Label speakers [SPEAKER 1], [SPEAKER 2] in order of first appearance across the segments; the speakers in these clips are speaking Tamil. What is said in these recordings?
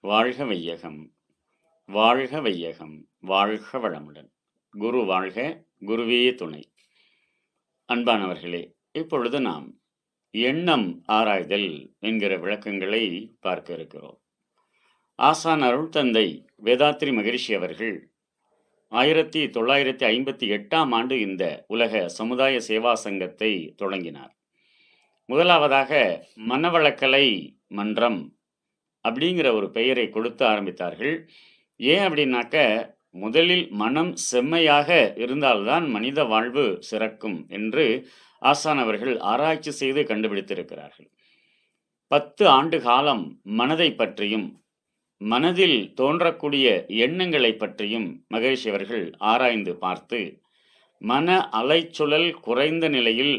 [SPEAKER 1] வாழ்க வையகம் வாழ்க வையகம் வாழ்க வளமுடன். குரு வாழ்க குருவே துணை. அன்பானவர்களே இப்பொழுது நாம் எண்ணம் ஆராய்தல் என்கிற விளக்கங்களை பார்க்க இருக்கிறோம். ஆசான் அருள் தந்தை வேதாத்ரி மகிழ்ச்சி அவர்கள் ஆயிரத்தி தொள்ளாயிரத்தி ஐம்பத்தி எட்டாம் ஆண்டு இந்த உலக சமுதாய சேவா சங்கத்தை தொடங்கினார். முதலாவதாக மனவளக்கலை மன்றம் அப்படிங்கிற ஒரு பெயரை கொடுத்து ஆரம்பித்தார்கள். ஏன் அப்படின்னாக்க முதலில் மனம் செம்மையாக இருந்தால்தான் மனித வாழ்வு சிறக்கும் என்று ஆசானவர்கள் ஆராய்ச்சி செய்து கண்டுபிடித்திருக்கிறார்கள். பத்து ஆண்டு காலம் மனதை பற்றியும் மனதில் தோன்றக்கூடிய எண்ணங்களை பற்றியும் மகரிஷி அவர்கள் ஆராய்ந்து பார்த்து மன அலைச்சுழல் குறைந்த நிலையில்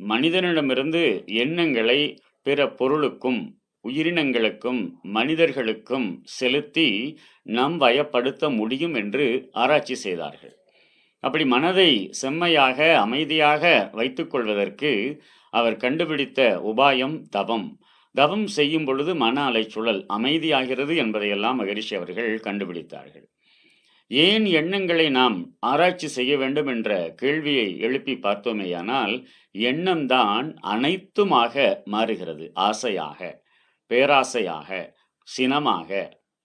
[SPEAKER 1] மனிதனிடமிருந்து எண்ணங்களை பிற பொருளுக்கும் உயிரினங்களுக்கும் மனிதர்களுக்கும் செலுத்தி நம் வயப்படுத்த முடியும் என்று ஆராய்ச்சி செய்தார்கள். அப்படி மனதை செம்மையாக அமைதியாக வைத்துக்கொள்வதற்கு அவர் கண்டுபிடித்த உபாயம் தவம். தவம் செய்யும் பொழுது மன அலைச்சுழல் அமைதியாகிறது என்பதையெல்லாம் மகரிஷி அவர்கள் கண்டுபிடித்தார்கள். ஏன் எண்ணங்களை நாம் ஆராய்ச்சி செய்ய வேண்டும் என்ற கேள்வியை எழுப்பி பார்த்தோமேயானால் எண்ணம்தான் அனைத்துமாக மாறுகிறது ஆசையாக. பேராசையாக சினமாக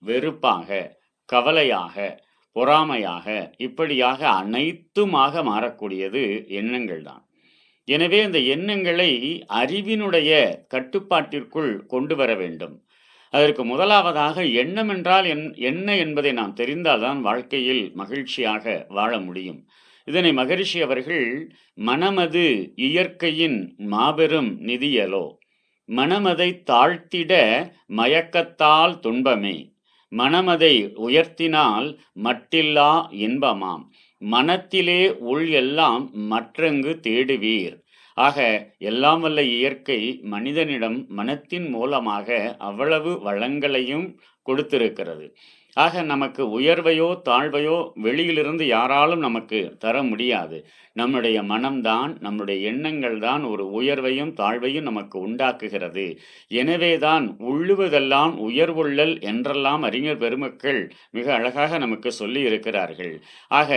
[SPEAKER 1] வெறுப்பாக கவலையாக பொறாமையாக இப்படியாக அனைத்துமாக மாறக்கூடியது எண்ணங்கள் தான் எனவே இந்த எண்ணங்களை அறிவினுடைய கட்டுப்பாட்டிற்குள் கொண்டு வர வேண்டும். அதற்கு முதலாவதாக எண்ணம் என்றால் என் என்ன என்பதை நாம் தெரிந்தால்தான் வாழ்க்கையில் மகிழ்ச்சியாக வாழ முடியும். இதனை மகரிஷி அவர்கள் மனமது இயற்கையின் மாபெரும் நிதியலோ மனமதை தாழ்த்திட மயக்கத்தால் துன்பமே. மனமதை உயர்த்தினால் மட்டில்லா இன்பமாம். மனத்திலே உள் எல்லாம் மற்றங்கு தேடுவீர்? ஆக எல்லாம் வல்ல இயற்கை மனிதனிடம் மனத்தின் மூலமாக அவ்வளவு வளங்களையும் கொடுத்திருக்கிறது. ஆக நமக்கு உயர்வையோ தாழ்வையோ வெளியிலிருந்து யாராலும் நமக்கு தர முடியாது. நம்முடைய மனம்தான் நம்முடைய எண்ணங்கள் தான் ஒரு உயர்வையும் தாழ்வையும் நமக்கு உண்டாக்குகிறது. எனவேதான் உள்ளுவதெல்லாம் உயர்வுள்ளல் என்றெல்லாம் அறிஞர் பெருமக்கள் மிக அழகாக நமக்கு சொல்லி இருக்கிறார்கள் ஆக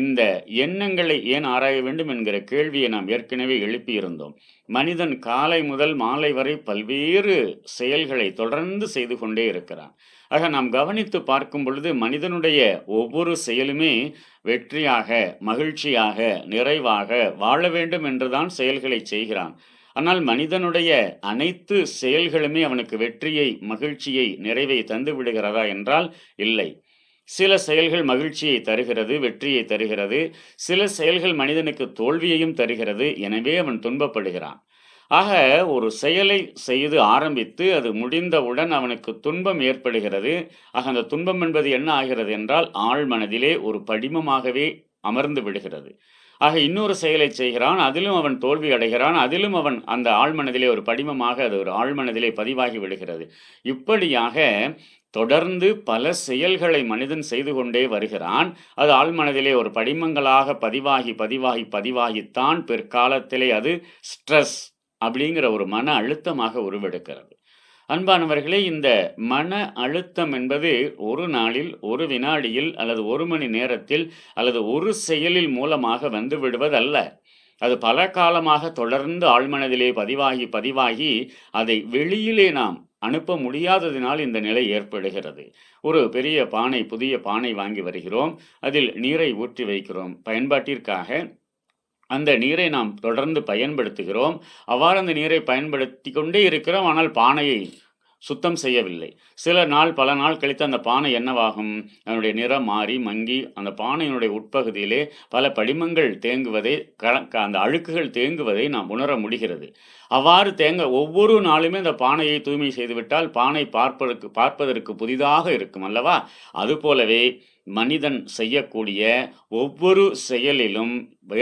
[SPEAKER 1] இந்த எண்ணங்களை ஏன் ஆராய வேண்டும் என்கிற கேள்வியை நாம் ஏற்கனவே எழுப்பியிருந்தோம். மனிதன் காலை முதல் மாலை வரை பல்வேறு செயல்களை தொடர்ந்து செய்து கொண்டே இருக்கிறான். ஆக நாம் கவனித்து பார்க்கும் பொழுது மனிதனுடைய ஒவ்வொரு செயலுமே வெற்றியாக மகிழ்ச்சியாக நிறைவாக வாழ வேண்டும் என்றுதான் செயல்களை செய்கிறான். ஆனால் மனிதனுடைய அனைத்து செயல்களுமே அவனுக்கு வெற்றியை மகிழ்ச்சியை நிறைவை தந்து விடுகிறதா என்றால் இல்லை. சில செயல்கள் மகிழ்ச்சியை தருகிறது வெற்றியை தருகிறது. சில செயல்கள் மனிதனுக்கு தோல்வியையும் தருகிறது. எனவே அவன் துன்பப்படுகிறான். ஆக ஒரு செயலை செய்து ஆரம்பித்து அது முடிந்தவுடன் அவனுக்கு துன்பம் ஏற்படுகிறது. ஆக அந்த துன்பம் என்பது என்ன ஆகிறது என்றால் ஆள் மனதிலே ஒரு படிமமாகவே அமர்ந்து விடுகிறது. ஆக இன்னொரு செயலை செய்கிறான். அதிலும் அவன் தோல்வி அடைகிறான். அதிலும் அவன் அந்த ஆழ்மனதிலே ஒரு படிமமாக அது ஒரு ஆழ்மனதிலே பதிவாகி விடுகிறது. இப்படியாக தொடர்ந்து பல செயல்களை மனிதன் செய்து கொண்டே வருகிறான். அது ஆழ்மனதிலே ஒரு படிமங்களாக பதிவாகி பதிவாகி பதிவாகித்தான் பிற்காலத்திலே அது ஸ்ட்ரெஸ் அப்படிங்கிற ஒரு மன அழுத்தமாக உருவெடுக்கிறது. அன்பானவர்களே இந்த மன அழுத்தம் என்பது ஒரு நாளில் ஒரு வினாடியில் அல்லது ஒரு மணி நேரத்தில் அல்லது ஒரு செயலில் மூலமாக வந்து விடுவதல்ல. அது பல காலமாக தொடர்ந்து ஆழ்மனதிலே பதிவாகி பதிவாகி அதை வெளியிலே நாம் அனுப்ப முடியாததினால் இந்த நிலை ஏற்படுகிறது. ஒரு பெரிய பானை புதிய பானை வாங்கி வருகிறோம். அதில் நீரை ஊற்றி வைக்கிறோம். பயன்பாட்டிற்காக அந்த நீரை நாம் தொடர்ந்து பயன்படுத்துகிறோம். அவ்வாறு அந்த நீரை பயன்படுத்தி கொண்டே இருக்கிறோம். ஆனால் பானையை சுத்தம் செய்யவில்லை. சில நாள் பல நாள் கழித்து அந்த பானை என்னவாகும்? அதனுடைய நிறம் மாறி மங்கி அந்த பானையினுடைய உட்பகுதியிலே பல படிமங்கள் தேங்குவதை அந்த அழுக்குகள் தேங்குவதை நாம் உணர முடிகிறது. அவ்வாறு தேங்க ஒவ்வொரு நாளுமே அந்த பானையை தூய்மை செய்துவிட்டால் பானை பார்ப்பதற்கு பார்ப்பதற்கு புதிதாக இருக்கும் அல்லவா? அதுபோலவே மனிதன் செய்யக்கூடிய ஒவ்வொரு செயலிலும்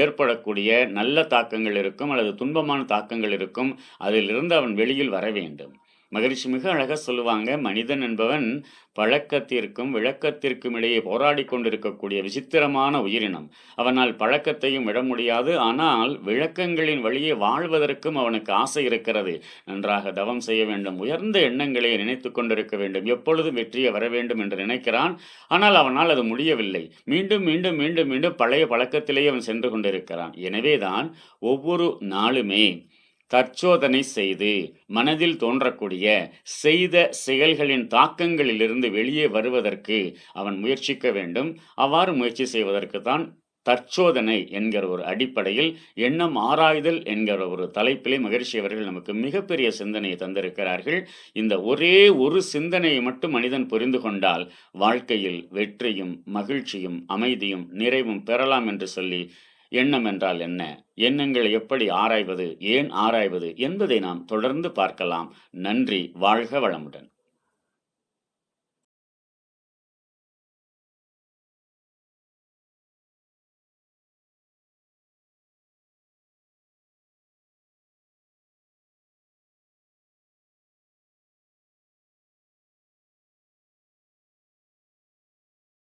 [SPEAKER 1] ஏற்படக்கூடிய நல்ல தாக்கங்கள் இருக்கும் அல்லது துன்பமான தாக்கங்கள் இருக்கும். அதிலிருந்து அவன் வெளியில் வர வேண்டும். மகரிஷி மிக அழகாக சொல்லுவாங்க. மனிதன் என்பவன் பழக்கத்திற்கும் விளக்கத்திற்கும் இடையே போராடி கொண்டிருக்கக்கூடிய விசித்திரமான உயிரினம். அவனால் பழக்கத்தையும் விட முடியாது. ஆனால் விளக்கங்களின் வழியே வாழ்வதற்கும் அவனுக்கு ஆசை இருக்கிறது. நன்றாக தவம் செய்ய வேண்டும். உயர்ந்த எண்ணங்களை நினைத்து கொண்டிருக்க வேண்டும். எப்பொழுதும் வெற்றியை வர வேண்டும் என்று நினைக்கிறான். ஆனால் அவனால் அது முடியவில்லை. மீண்டும் மீண்டும் மீண்டும் மீண்டும் பழைய பழக்கத்திலேயே அவன் சென்று கொண்டிருக்கிறான். எனவேதான் ஒவ்வொரு நாளுமே தற்சோதனை செய்து மனதில் தோன்றக்கூடிய செய்த செயல்களின் தாக்கங்களிலிருந்து வெளியே வருவதற்கு அவன் முயற்சிக்க வேண்டும். அவ்வாறு முயற்சி செய்வதற்கு தான் தற்சோதனை என்கிற ஒரு அடிப்படையில் எண்ணம் ஆராய்தல் என்கிற ஒரு தலைப்பிலே மகிழ்ச்சி அவர்கள் நமக்கு மிகப்பெரிய சிந்தனையை தந்திருக்கிறார்கள். இந்த ஒரே ஒரு சிந்தனையை மட்டும் மனிதன் புரிந்து கொண்டால் வாழ்க்கையில் வெற்றியும் மகிழ்ச்சியும் அமைதியும் நிறைவும் பெறலாம் என்று சொல்லி எண்ணம் என்றால் என்ன? எண்ணங்களை எப்படி ஆராய்வது? ஏன் ஆராய்வது? என்பதை நாம் தொடர்ந்து பார்க்கலாம். நன்றி. வாழ்க வளமுடன்.